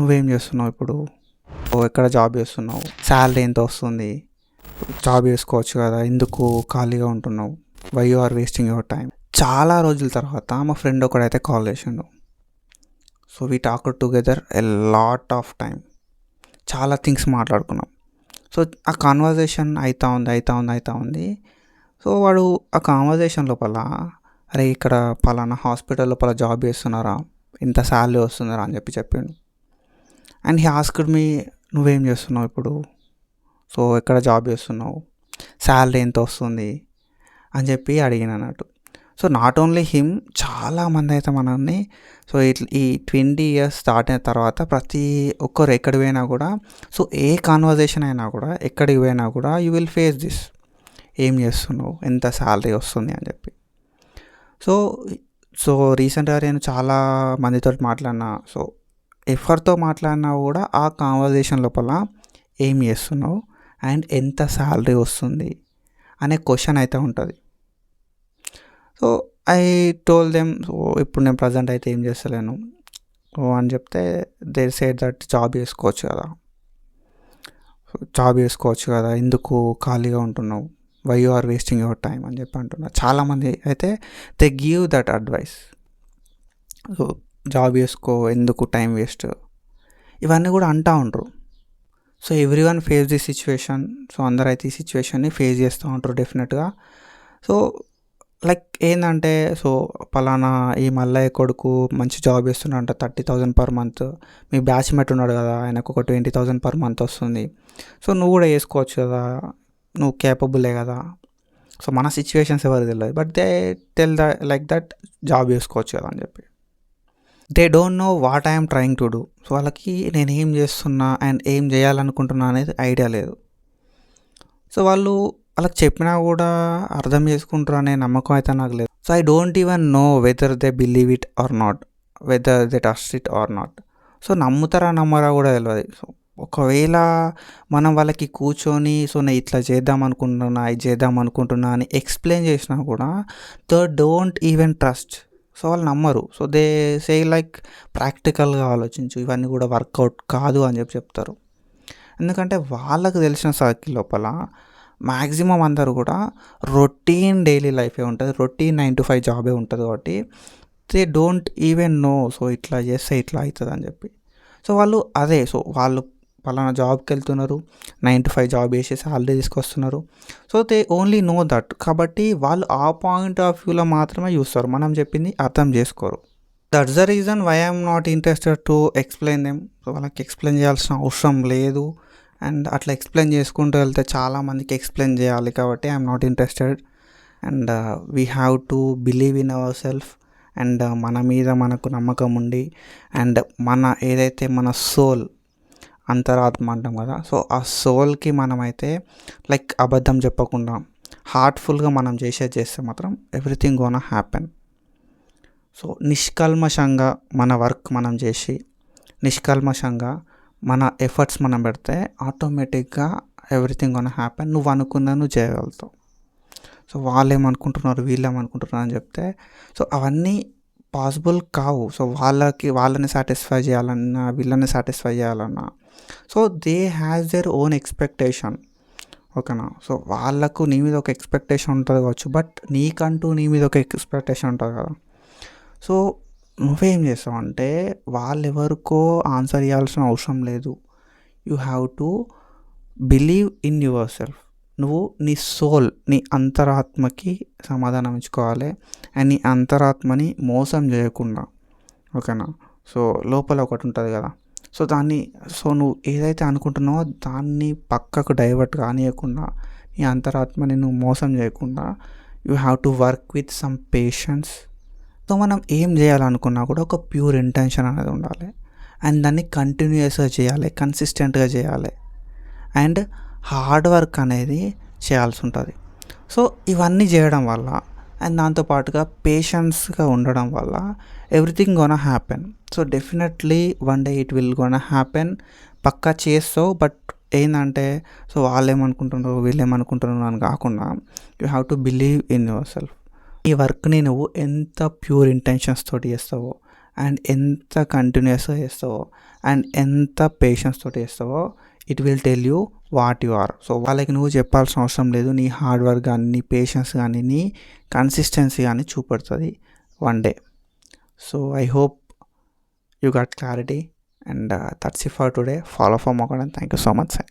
నువ్వేం చేస్తున్నావు ఇప్పుడు? ఎక్కడ జాబ్ చేస్తున్నావు? శాలరీ ఎంత వస్తుంది? జాబ్ చేసుకోవచ్చు కదా ఎందుకు ఖాళీగా ఉంటున్నావు? Why you are wasting your time చాలా రోజుల తర్వాత మా ఫ్రెండ్ ఒకడైతే కాల్ చేసిండు. So we talk together a lot of time చాలా థింగ్స్ మాట్లాడుకున్నాం. సో ఆ కాన్వర్జేషన్ అవుతా ఉంది అవుతా ఉంది అవుతా ఉంది. సో వాడు ఆ కాన్వర్జేషన్ లోపల అరే ఇక్కడ పలానా హాస్పిటల్ లోపల జాబ్ చేస్తున్నారా? ఇంత శాలరీ వస్తున్నారా అని చెప్పి చెప్పిండు. అండ్ హీ ఆస్క్డ్ మీ నువ్వేం చేస్తున్నావు ఇప్పుడు? సో ఎక్కడ జాబ్ చేస్తున్నావు? శాలరీ ఎంత వస్తుంది? అని చెప్పి అడిగిన అన్నట్టు. సో నాట్ ఓన్లీ హిమ్ చాలామంది అయితే మనల్ని సో ఇట్లా ఈ ట్వంటీ ఇయర్స్ దాటిన తర్వాత ప్రతి ఒక్కరు ఎక్కడ పోయినా కూడా సో ఏ కాన్వర్జేషన్ అయినా కూడా ఎక్కడికి పోయినా కూడా యూ విల్ ఫేస్ దిస్ ఏం చేస్తున్నావు? ఎంత శాలరీ వస్తుంది? అని చెప్పి. సో సో రీసెంట్గా నేను చాలా మందితో మాట్లాడినా. సో ఎవరితో మాట్లాడినా కూడా ఆ కాన్వర్జేషన్ లోపల ఏం చేస్తున్నావు? అండ్ ఎంత శాలరీ వస్తుంది? అనే క్వశ్చన్ అయితే ఉంటుంది. So I told them so ఇప్పుడు నేను ప్రజెంట్ అయితే ఏం చేస్తలేను? అని చెప్తే దే సేడ్ దట్ జాబ్ చేసుకోవచ్చు కదా. జాబ్ చేసుకోవచ్చు కదా. ఎందుకు ఖాళీగా ఉంటున్నావు? Why you are wasting your time అని చెప్పి అంటున్నారు. చాలామంది అయితే they give that advice so job చేసుకో ఎందుకు టైం వేస్ట్? ఇవన్నీ కూడా అంటూ ఉంటారు so every one face the situation so అందరూ అయితే ఈ సిచ్యువేషన్ని ఫేస్ చేస్తూ ఉంటారు డెఫినెట్గా. సో లైక్ ఏంటంటే సో పలానా ఈ మల్లయ్య కొడుకు మంచి జాబ్ చేస్తున్నాడంట థర్టీ థౌజండ్ పర్ మంత్. మీ బ్యాచ్మేట్ ఉన్నాడు కదా ఆయనకు ఒక ట్వంటీ థౌజండ్ పర్ మంత్ వస్తుంది. సో నువ్వు కూడా వేసుకోవచ్చు కదా నువ్వు కేపబులే కదా. సో మన సిచ్యువేషన్స్ ఎవరు తెలియదు but they tell the like that job చేసుకోవచ్చు కదా అని చెప్పి. They don't know what I'm trying to do so వాళ్ళకి నేను ఏం చేస్తున్నా అండ్ ఏం చేయాలనుకుంటున్నా అనేది ఐడియా లేదు. సో వాళ్ళు వాళ్ళకి చెప్పినా కూడా అర్థం చేసుకుంటారు అనే నమ్మకం అయితే నాకు లేదు. So I don't even know whether they believe it or not whether they trust it or not so నమ్ముతారా నమ్మరా కూడా తెలియదు సో ఒకవేళ మనం వాళ్ళకి కూర్చొని సో నేను ఇట్లా చేద్దాం అనుకుంటున్నా ఇది చేద్దాం అనుకుంటున్నా అని ఎక్స్ప్లెయిన్ చేసినా కూడా they don't even trust so వాళ్ళు నమ్మరు. సో దే సే లైక్ ప్రాక్టికల్గా ఆలోచించు ఇవన్నీ కూడా వర్కౌట్ కాదు అని చెప్పి చెప్తారు. ఎందుకంటే వాళ్ళకు తెలిసిన సర్కిల్ లోపల మ్యాక్సిమం అందరూ కూడా రొటీన్ డైలీ లైఫే ఉంటుంది. రొటీన్ నైన్ టు ఫైవ్ జాబే ఉంటుంది కాబట్టి they don't even know so ఇట్లా చేస్తే ఇట్లా అవుతుంది అని చెప్పి. సో వాళ్ళు అదే సో వాళ్ళు పలానా జాబ్కి వెళ్తున్నారు నైన్ టు ఫైవ్ జాబ్ చేసేసి సాలరీ తీసుకొస్తున్నారు. So they only know that కాబట్టి వాళ్ళు ఆ పాయింట్ ఆఫ్ వ్యూలో మాత్రమే చూస్తారు మనం చెప్పింది అర్థం చేసుకోరు. That's the reason why I'm not interested to explain them వాళ్ళకి ఎక్స్ప్లెయిన్ చేయాల్సిన అవసరం లేదు. అండ్ అట్లా ఎక్స్ప్లెయిన్ చేసుకుంటూ వెళ్తే చాలామందికి ఎక్స్ప్లెయిన్ చేయాలి కాబట్టి I'm not interested and we have to believe in our self and మన మీద మనకు నమ్మకం ఉండి అండ్ మన ఏదైతే మన సోల్ అంతరాత్మ అంటాం కదా. సో ఆ సోల్కి మనమైతే లైక్ అబద్ధం చెప్పకుండా హార్ట్ఫుల్గా మనం చేసేది చేస్తే మాత్రం ఎవ్రీథింగ్ గోన హ్యాపెన్ సో నిష్కల్మషంగా మన వర్క్ మనం చేసి నిష్కల్మషంగా మన ఎఫర్ట్స్ మనం పెడితే ఆటోమేటిక్గా ఎవ్రీథింగ్ గోన హ్యాపెన్ నువ్వు అనుకున్నా నువ్వు చేయగలుగుతావు. సో వాళ్ళు ఏమనుకుంటున్నారు వీళ్ళు ఏమనుకుంటున్నారు అని చెప్తే సో అవన్నీ పాసిబుల్ కావు. సో వాళ్ళకి వాళ్ళని సాటిస్ఫై చేయాలన్నా వీళ్ళని సాటిస్ఫై చేయాలన్నా. So they has their own expectation. ఓకేనా? సో వాళ్ళకు నీ మీద ఒక ఎక్స్పెక్టేషన్ ఉంటుంది కావచ్చు బట్ నీకంటూ నీ మీద ఒక ఎక్స్పెక్టేషన్ ఉంటుంది కదా. సో నువ్వేం చేస్తావు అంటే వాళ్ళు ఎవరికో ఆన్సర్ ఇవ్వాల్సిన అవసరం లేదు. You have to believe in your self. నువ్వు నీ సోల్ నీ అంతరాత్మకి సమాధానం ఇచ్చుకోవాలి. అండ్ నీ అంతరాత్మని మోసం చేయకుండా. ఓకేనా? సో లోపల ఒకటి ఉంటుంది కదా. సో దాన్ని సో నువ్వు ఏదైతే అనుకుంటున్నావో దాన్ని పక్కకు డైవర్ట్ కానియకుండా నీ అంతరాత్మని నువ్వు మోసం చేయకుండా you have to work with some patience. So మనం ఏం చేయాలనుకున్నా కూడా ఒక ప్యూర్ ఇంటెన్షన్ అనేది ఉండాలి. అండ్ దాన్ని కంటిన్యూస్గా చేయాలి కన్సిస్టెంట్గా చేయాలి. అండ్ హార్డ్ వర్క్ అనేది చేయాల్సి ఉంటుంది సో ఇవన్నీ చేయడం వల్ల అండ్ దాంతోపాటుగా పేషెన్స్గా ఉండడం వల్ల everything gonna happen. So definitely one day it will gonna happen. పక్కా చేస్తావు బట్ ఏంటంటే సో వాళ్ళు ఏమనుకుంటున్నారు వీళ్ళు ఏమనుకుంటున్నారు అని కాకుండా you have to believe in your self. ఈ వర్క్ని నువ్వు ఎంత ప్యూర్ ఇంటెన్షన్స్ తోటి చేస్తావో అండ్ ఎంత కంటిన్యూస్గా చేస్తావో అండ్ ఎంత పేషెన్స్ తోటి చేస్తావో it will tell you what you are so వాళ్ళకి నువ్వు చెప్పాల్సిన అవసరం లేదు. నీ హార్డ్ వర్క్ కానీ నీ పేషెన్స్ కానీ నీ కన్సిస్టెన్సీ కానీ చూపెడుతుంది one day so I hope you got clarity and that's if for today follow for మొక్కడం thank you so much sir